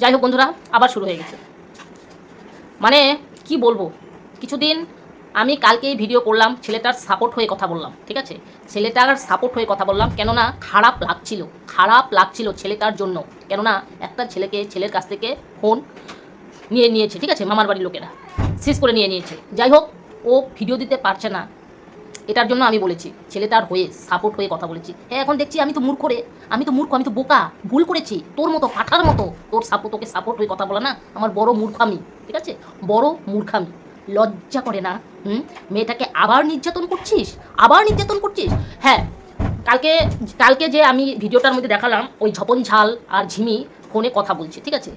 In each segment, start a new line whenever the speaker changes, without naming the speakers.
যাই হোক বন্ধুরা, আবার শুরু হয়ে গেছে। মানে কি বলব, কিছুদিন আমি কালকেই ভিডিও করলাম, ছেলেটার সাপোর্ট হয়ে কথা বললাম, ঠিক আছে? ছেলেটার সাপোর্ট হয়ে কথা বললাম, কেননা খারাপ লাগছিল খারাপ লাগছিল ছেলেটার জন্য। কেননা একটা ছেলেকে, ছেলের কাছ থেকে ফোন নিয়ে নিয়েছে, ঠিক আছে? মামার বাড়ির লোকেরা, শেষ করে নিয়ে নিয়েছে। যাই হোক, ও ভিডিও দিতে পারছে না। এটার জন্য আমি বলেছি, ছেলেটার হয়ে সাপোর্ট হয়ে কথা বলেছি। হ্যাঁ এখন দেখছি আমি তো মূর্খ রে, আমি তো মূর্খ, আমি তো বোকা, ভুল করেছি, তোর মতো পাঠার মতো। তোর সাপোর্ট তোকে সাপোর্ট হয়ে কথা বলা না, আমার বড় মূর্খামি ঠিক আছে? বড় মূর্খামি লজ্জা করে না, হুম? মেয়েটাকে আবার নির্যাতন করছিস? আবার নির্যাতন করছিস? হ্যাঁ কালকে কালকে যে আমি ভিডিওটার মধ্যে দেখালাম, ওই ঝপন ঝাল আর ঝিমি ফোনে কথা বলছে, ঠিক আছে?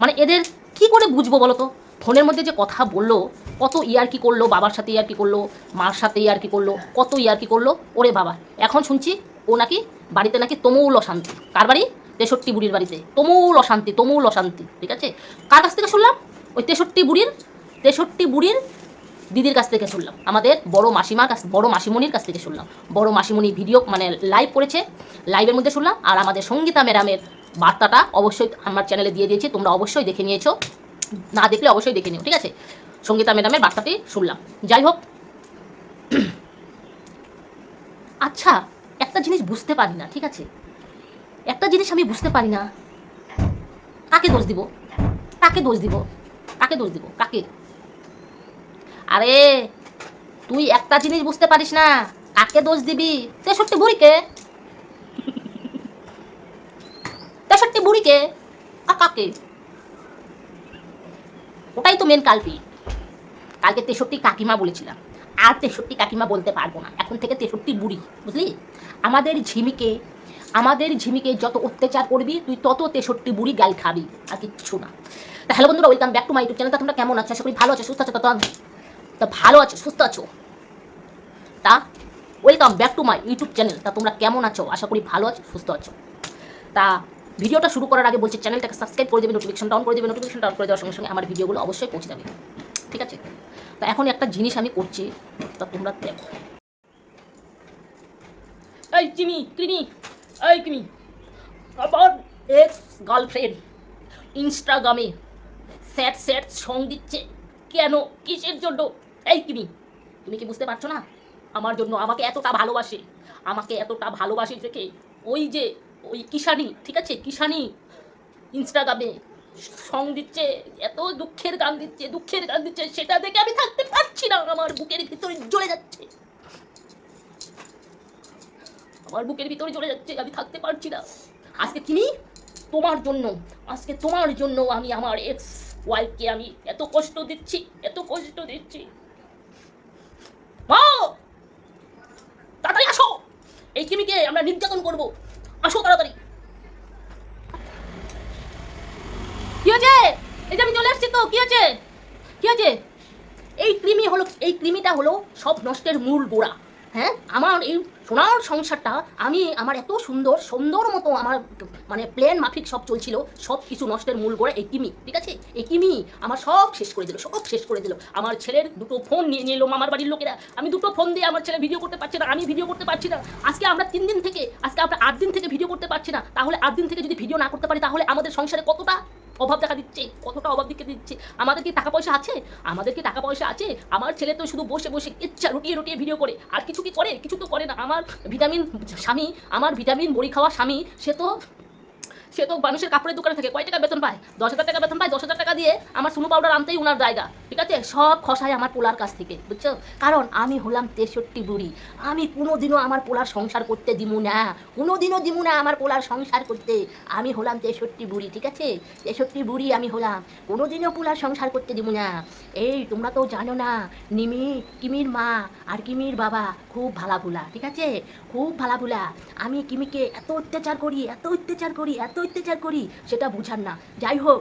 মানে এদের কি করে বুঝব বলো তো ফোনের মধ্যে যে কথা বলল কত ইয়ার কি করল, বাবার সাথে ইয়ার কি করল, মার সাথে ইয়ার কি করল, কত ইয়ার কি করল, ওরে বাবা। এখন শুনছি ও নাকি বাড়িতে নাকি তমৌল অশান্তি। কার বাড়ি? তেষট্টি বুড়ির বাড়িতে। তমৌল অশান্তি তমৌল অশান্তি, ঠিক আছে? কার কাছ থেকে শুনলাম? ওই তেষট্টি বুড়ির তেষট্টি বুড়ির দিদির কাছ থেকে শুনলাম। আমাদের বড় মাসিমার কাছ, বড় মাসিমণির কাছ থেকে শুনলাম। বড় মাসিমণি ভিডিও মানে লাইভ করেছে। লাইভের মধ্যে শুনলাম। আর আমাদের সঙ্গীতা ম্যাডামের বার্তাটা অবশ্যই আমার চ্যানেলে দিয়ে দিয়েছি। তোমরা অবশ্যই দেখে নিয়েছো। না দেখলে অবশ্যই দেখে নিও, ঠিক আছে? সঙ্গীতা ম্যাডামের বার্তাটি শুনলাম। যাই হোক। আচ্ছা একটা জিনিস বুঝতে পারি না, ঠিক আছে? একটা জিনিস আমি বুঝতে পারি না। কাকে দোষ দিব? কাকে দোষ দিব? কাকে দোষ দিব? কাকে? আরে, তুই একটা জিনিস বুঝতে পারিস না। কাকে দোষ দিবি? তেষট্টি বুড়িকে। তেষট্টি বুড়িকে। আর কাকে? ওটাই তো মেন কালপি কালকে তেষট্টি কাকিমা বলেছিলাম। আর তেষট্টি কাকিমা বলতে পারব না। এখন থেকে তেষট্টি বুড়ি, বুঝলি? আমাদের ঝিমিকে আমাদের ঝিমিকে যত অত্যাচার করবি, তুই তত তেষট্টি বুড়ি গাল খাবি, আর কিচ্ছু না। তা হ্যালো বন্ধুরা welcome back to my YouTube channel তোমরা কেমন আছো? আশা করি ভালো আছো, সুস্থ আছো, তো- তা ভালো আছো, সুস্থ আছো? তা welcome back to my YouTube channel তা তোমরা কেমন আছো? আশা করি ভালো আছো, সুস্থ আছো। তা ভিডিওটা শুরু করার আগে বলছি চ্যানেলটাকে সাবস্ক্রাইব করে দেবে নোটিফিকেশনটা অন করে দেবে নোটিফিকেশনটা অন করে দেওয়ার সঙ্গে সঙ্গে আমার ভিডিওগুলো অবশ্যই পৌঁছে যাবে। ঠিক আছে? তা এখন একটা জিনিস আমি করছি, তা তোমরা দেখো। এই চিনি ক্রিমি এই ক্রিমি আবার এক্স গার্লফ্রেন্ড ইনস্টাগ্রামে স্যাট স্যাট সং দিচ্ছে, কেন, কিসের জন্য? এই কিমি তুমি কি বুঝতে পারছ না? আমার জন্য আমাকে এতটা ভালোবাসে, আমাকে এতটা ভালোবাসে থেকে ওই যে ওই কিষানি, ঠিক আছে? কিষানি ইনস্টাগ্রামে সং দিচ্ছে, এত দুঃখের গান দিচ্ছে, দুঃখের গান দিচ্ছে, সেটা দেখে আমি থাকতে পারছি না। আমার বুকের ভিতরে জ্বলে যাচ্ছে। আমার বুকের ভিতরে জ্বলে যাচ্ছে, আমি থাকতে পারছি না। আজকে কিনি তোমার জন্য, আজকে তোমার জন্য আমি আমার এক্স ওয়াইফকে আমি এত কষ্ট দিচ্ছি, এত কষ্ট দিচ্ছি। মা! তাড়াতাড়ি আসো! এই কিমিকে আমরা নির্যাতন করব। আসো তাড়াতাড়ি। হয়েছে এই যে আমি চলে আসছি তো, কি হয়েছে কি হয়েছে এই কৃমি হলো, এই কৃমিটা হলো সব নষ্টের মূল গোড়া। হ্যাঁ? আমার এই সোনার সংসারটা, আমি আমার এত সুন্দর সুন্দর মতো আমার মানে প্লেন মাফিক সব চলছিল, সব কিছু নষ্টের মূল গোড়া এই কিমি, ঠিক আছে? এই কিমি আমার সব শেষ করে দিল, সব শেষ করে দিল। আমার ছেলের দুটো ফোন নিয়ে এলো মামার বাড়ির লোকেরা। আমি দুটো ফোন দিয়ে আমার ছেলে ভিডিও করতে পারছি না, আমি ভিডিও করতে পারছি না। আজকে আমরা তিন দিন থেকে, আজকে আমরা আট দিন থেকে ভিডিও করতে পারছি না। তাহলে আট দিন থেকে যদি ভিডিও না করতে পারি, তাহলে আমাদের সংসারে কতটা অভাব দেখা দিচ্ছে, কতটা অভাব দিকে দিচ্ছে। আমাদের কি টাকা পয়সা আছে? আমাদের কি টাকা পয়সা আছে? আমার ছেলে তো শুধু বসে বসে ইচ্ছা রুটিয়ে রুটিয়ে ভিডিও করে। আর কিছু কি করে? কিছু তো করে না। আমার ভিটামিন স্বামী, আমার ভিটামিন বড়ি খাওয়া স্বামী, সে তো সে তো মানুষের কাপড়ের দোকানে থাকে। কয় টাকা বেতন পায়? দশ হাজার টাকা বেতন পায়? দশ হাজার টাকা দিয়ে আমার সুনু পাউডার আনতেই উনার জায়গা। ঠিক আছে? সব খসায় আমার পোলার কাছ থেকে। বুঝছ? কারণ আমি হলাম তেষট্টি বুড়ি। আমি কোনোদিনও আমার পোলার সংসার করতে দিমু না। কোনোদিনও দিমু না আমার পোলার সংসার করতে। আমি হলাম তেষট্টি বুড়ি, ঠিক আছে? তেষট্টি বুড়ি আমি হলাম। কোনোদিনও পোলার সংসার করতে দিমু না। এই, তোমরা তো জানো না নিমি কিমির মা আর কিমির বাবা খুব ভালাভুলা ঠিক আছে? খুব ভালাভুলা আমি কিমিকে এত অত্যাচার করি, এত অত্যাচার করি, এত অত্যাচার করি, সেটা বুঝার না। যাই হোক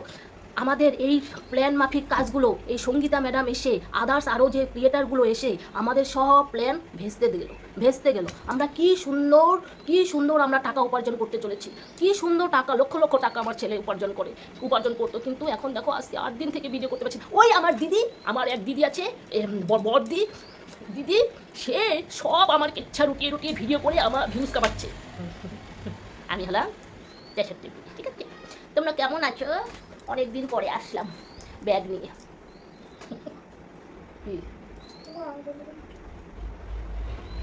আমাদের এই প্ল্যান মাফিক কাজগুলো, এই সঙ্গীতা ম্যাডাম এসে আদার্স আরও যে ক্রিয়েটারগুলো এসে আমাদের সব প্ল্যান ভেস্তে দিল, ভেস্তে গেল। আমরা কি সুন্দর কি সুন্দর আমরা টাকা উপার্জন করতে চলেছি। কি সুন্দর টাকা, লক্ষ লক্ষ টাকা আমার ছেলে উপার্জন করে, উপার্জন করতো। কিন্তু এখন দেখো, আজকে আট দিন থেকে ভিডিও করতে পারছি ওই আমার দিদি, আমার এক দিদি আছে বড়দি। দিদি, সে সব আমার ইচ্ছা রুটিয়ে রুটিয়ে ভিডিও করে আমার ভিউজ কামাচ্ছে। আমি হলাম ঠিক আছে? তোমরা কেমন আছো? অনেক দিন পরে আসলাম ব্যাগ নিয়ে।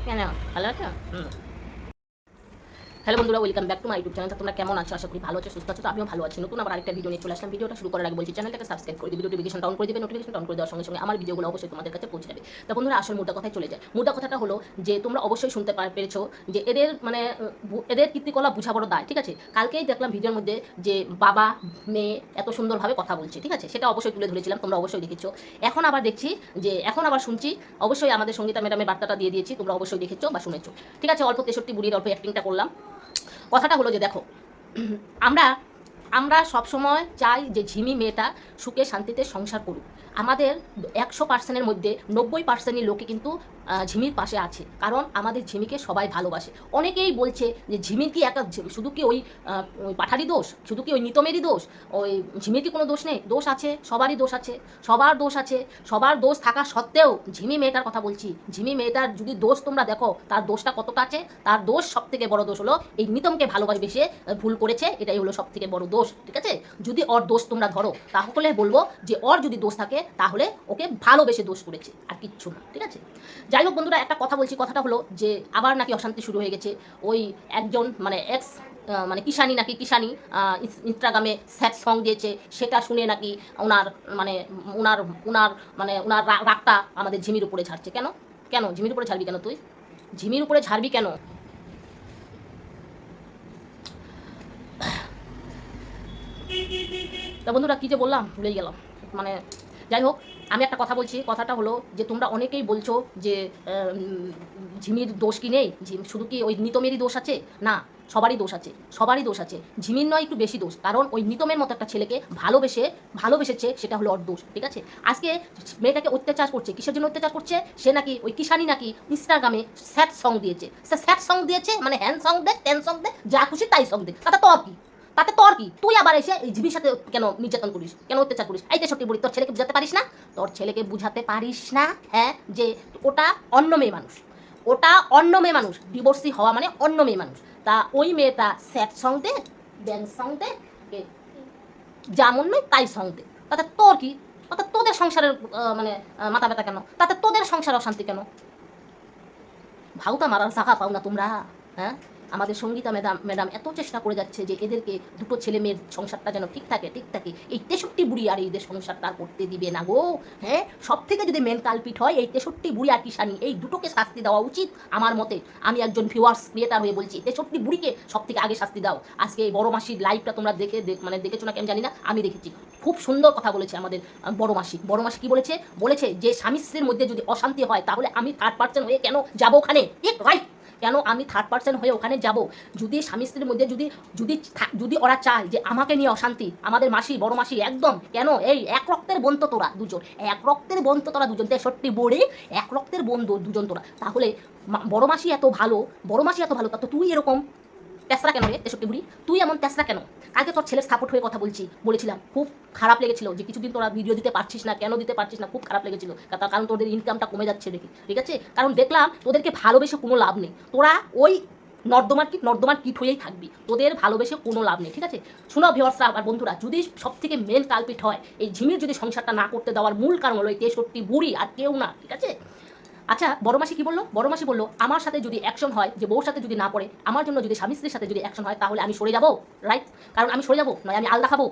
কেন? ভালো আছো? হুম। হ্যালো বন্ধুরা, welcome back to my YouTube channel. তোমরা কেমন আছো? আশা করি ভালো আছো, সুস্থ আছো। আমিও ভালো আছি। নতুন আবার আরেকটা ভিডিও নিয়ে চলে আসলাম। ভিডিওটা শুরু করার আগে বলছি, চ্যানেলটাকে সাবস্ক্রাইব করে দিবে। নোটিফিকেশন অন করে দিবে। নোটিফিকেশন অন করে দেওয়ার সঙ্গে সঙ্গে আমার ভিডিওগুলো অবশ্যই তোমাদের কাছে পৌঁছে যাবে। তো বন্ধুরা, আসল মুদ্রা কথায় চলে যায় মুদ্রা কথাটা হলো যে, তোমরা অবশ্যই শুনতে পেরেছ যে, এদের মানে এদের কীর্তিকলা বুঝা বড় দায়, ঠিক আছে? কালকেই দেখলাম ভিডিওর মধ্যে যে, বাবা, মেয়ে এত সুন্দরভাবে কথা বলছে, ঠিক আছে? সেটা অবশ্যই তুলে ধরেছিলাম, তোমরা অবশ্যই দেখেছ। এখন আবার দেখছি যে, এখন আবার শুনছি, অবশ্যই আমাদের সঙ্গীতা ম্যাডামের বার্তাটা দিয়ে দিয়েছি, তোমরা অবশ্যই দেখেছ বা শুনেছো। ঠিক আছে? অল্প তেষট্টি বুড়ির অল্প অ্যাক্টিংটা করলাম। কথাটা হলো যে দেখো, আমরা আমরা সব সময় চাই যে ঝিমি মেয়েটা সুখে শান্তিতে সংসার করুক। আমাদের একশো পার্সেন্টের মধ্যে নব্বই পার্সেন্টের লোকে কিন্তু ঝিমির পাশে আছে। কারণ আমাদের ঝিমিকে সবাই ভালোবাসে। অনেকেই বলছে যে ঝিমির কি একা শুধু কি ওই পাঠারি দোষ? শুধু কি ওই নিতমেরই দোষ? ওই ঝিমির কি কোনো দোষ নেই? দোষ আছে, সবারই দোষ আছে, সবার দোষ আছে। সবার দোষ থাকা সত্ত্বেও ঝিমি মেয়েটার কথা বলছি। ঝিমি মেয়েটার যদি দোষ তোমরা দেখো, তার দোষটা কতটা আছে? তার দোষ সব থেকে বড় দোষ হলো, এই নিতমকে ভালোবাসে ভুল করেছে, এটাই হলো সব থেকে বড় দোষ, ঠিক আছে? যদি ওর দোষ তোমরা ধরো, তাহলে বলব যে ওর যদি দোষ থাকে, তাহলে ওকে ভালোবেসে দোষ করেছে, আর কিচ্ছু না, ঠিক আছে? যাই হোক বন্ধুরা, একটা কথা বলছি, কথাটা হলো যে আবার নাকি অশান্তি শুরু হয়ে গেছে। ওই একজন মানে এক্স মানে কিষানি নাকি কিষানি ইনস্টাগ্রামে স্যাড সং দিয়েছে, সেটা শুনে নাকি ওনার মানে ওনার ওনার মানে ওনার রাগটা আমাদের ঝিমির উপরে ছাড়ছে কেন? কেন? ঝিমির উপরে ছাড়বি কেন তুই? ঝিমির উপরে ছাড়বি কেন? তা বন্ধুরা, কী যে বললাম, ভুলেই গেলাম। মানে যাই হোক আমি একটা কথা বলছি, কথাটা হলো যে তোমরা অনেকেই বলছো যে ঝিমির দোষ কি নেই? শুধু কি ওই নিতমেরই দোষ আছে? না, সবারই দোষ আছে, সবারই দোষ আছে। ঝিমির নয়, একটু বেশি দোষ, কারণ ওই নিতমের মতো একটা ছেলেকে ভালোবেসে, ভালোবেসেছে, সেটা হলো ওর দোষ, ঠিক আছে? আজকে মেয়েটাকে অত্যাচার করছে, কিসের জন্য অত্যাচার করছে? সে নাকি ওই কিষানি নাকি ইনস্টাগ্রামে স্যাড সং দিয়েছে। সে সং দিয়েছে মানে হ্যান্ড সং দে, টেন সং দে, যা খুশি তাই সং দে। তাতে তোর কি? তাতে তোর কি? তুই আবার এসে জীবির সাথে কেন নির্যাতন করিস? কেন অত্যাচার করিস? এই তেষট্টি বুড়ি, তোর ছেলেকে বুঝাতে পারিস না? তোর ছেলেকে বুঝাতে পারিস না হ্যাঁ? যে ওটা অন্য মেয়ে মানুষ। ওটা অন্য মেয়ে মানুষ। ডিভোর্সি হওয়া মানে অন্য মেয়ে মানুষ। তা ওই মেয়েটা স্যাড সং দে ড্যান্স সং দে যেমন নয় তাই সং দে। তাতে তোর কি? তাতে তোদের সংসারের মানে মাথা ব্যথা কেন? তাতে তোদের সংসার অশান্তি কেন? ভাউতা মারার শাখা পাও না তোমরা হ্যাঁ? আমাদের সঙ্গীতা ম্যাডাম ম্যাডাম এত চেষ্টা করে যাচ্ছে যে এদেরকে দুটো ছেলে মেয়ের সংসারটা যেন ঠিক থাকে ঠিক থাকে। এই তেষট্টি বুড়ি আর এদের সংসারটা করতে দিবে না গো হ্যাঁ? সব থেকে যদি মেন কালপিট হয়, এই তেষট্টি বুড়ি আর কিষানি, এই দুটোকে শাস্তি দেওয়া উচিত আমার মতে। আমি একজন ভিউয়ার্স ক্রিয়েটার হয়ে বলছি, তেষট্টি বুড়িকে সব থেকে আগে শাস্তি দাও। আজকে এই বড় মাসির লাইভটা তোমরা দেখে মানে দেখেছ না কেন জানি না, আমি দেখেছি। খুব সুন্দর কথা বলেছে আমাদের বড় মাসি। বড় মাসি কি বলেছে? বলেছে যে স্বামী স্ত্রীর মধ্যে যদি অশান্তি হয়, তাহলে আমি থার্ড পার্সন হয়ে কেন যাব ওখানে? রাইট কেন আমি থার্ড পার্সন হয়ে ওখানে যাব? যদি স্বামী স্ত্রীর মধ্যে যদি যদি যদি ওরা চায় যে আমাকে নিয়ে অশান্তি, আমাদের মাসি, বড় মাসি, একদম, কেন? এই এক রক্তের বোন তো তোরা দুজন, এক রক্তের বোন তো তোরা দুজন তেষট্টি বড়ে, এক রক্তের বোন দুজন তোরা। তাহলে বড় মাসি এত ভালো, বড় মাসি এত ভালো, তা তো তুই এরকম। তেসরা কেন রে? তেষট্টি বুড়ি? তুই এমন তেসরা কেন? কালকে তোর ছেলের সাপোর্ট হয়ে কথা বলছি, বলেছিলাম। খুব খারাপ লেগেছিল যে কিছুদিন তোরা ভিডিও দিতে পারছিস না, কেন দিতে পারছিস না, খুব খারাপ লেগেছিল। কারণ তোদের ইনকামটা কমে যাচ্ছে দেখি। ঠিক আছে? কারণ দেখলাম তোদেরকে ভালোবেসে কোনো লাভ নেই। তোরা ওই নর্দমার কিট নর্দমার কিট হয়েই থাকবি। তোদের ভালোবেসে কোনো লাভ নেই, ঠিক আছে? শোনো ভিওর্সরা আর বন্ধুরা, যদি সব থেকে মেন কালপিট হয়, এই ঝিমির যদি সংসারটা না করতে দেওয়ার মূল কারণ হলো এই তেষট্টি বুড়ি আর কেউ না, ঠিক আছে? আচ্ছা বড় মাসি কি বলল? বড় মাসি বলল, আমার সাথে যদি অ্যাকশন হয়, যে বউর সাথে যদি না পড়ে, আমার জন্য যদি স্বামী স্ত্রীর সাথে যদি অ্যাকশন হয়, তাহলে আমি সরে যাব রাইট কারণ আমি সরে যাব, নয় আমি আলাদা খাব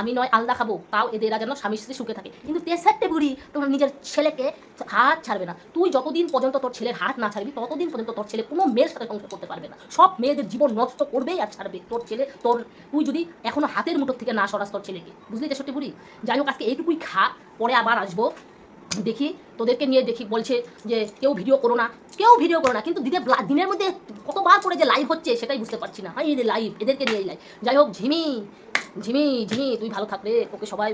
আমি নয় আলাদা খাব তাও এদের যেন স্বামী স্ত্রী সুখে থাকে। কিন্তু তেসারটে বুড়ি তোমার নিজের ছেলেকে হাত ছাড়বে না। তুই যতদিন পর্যন্ত তোর ছেলের হাত না ছাড়বি, ততদিন পর্যন্ত তোর ছেলে কোনো মেয়ের সাথে সংসার করতে পারবে না। সব মেয়েদের জীবন নষ্ট করবেই আর ছাড়বে। তোর ছেলে, তোর, তুই যদি এখনও হাতের মুঠোর থেকে না সরাস তোর ছেলেকে, বুঝলি তেষট্টি বুড়ি? যাই হোক, আজকে এইটুকুই খা, পরে আবার আসব। দেখি, তোদেরকে নিয়ে দেখি, বলছে যে কেউ ভিডিও করো না, কেউ ভিডিও করো না, কিন্তু দিনের দিনের মধ্যে কতবার করে যে লাইভ হচ্ছে সেটাই বুঝতে পারছি না। হ্যাঁ এদের লাইভ এদেরকে নিয়ে লাইভ যাই হোক, ঝিমি ঝিমি ঝিমি, তুই ভালো থাকলে ওকে সবাই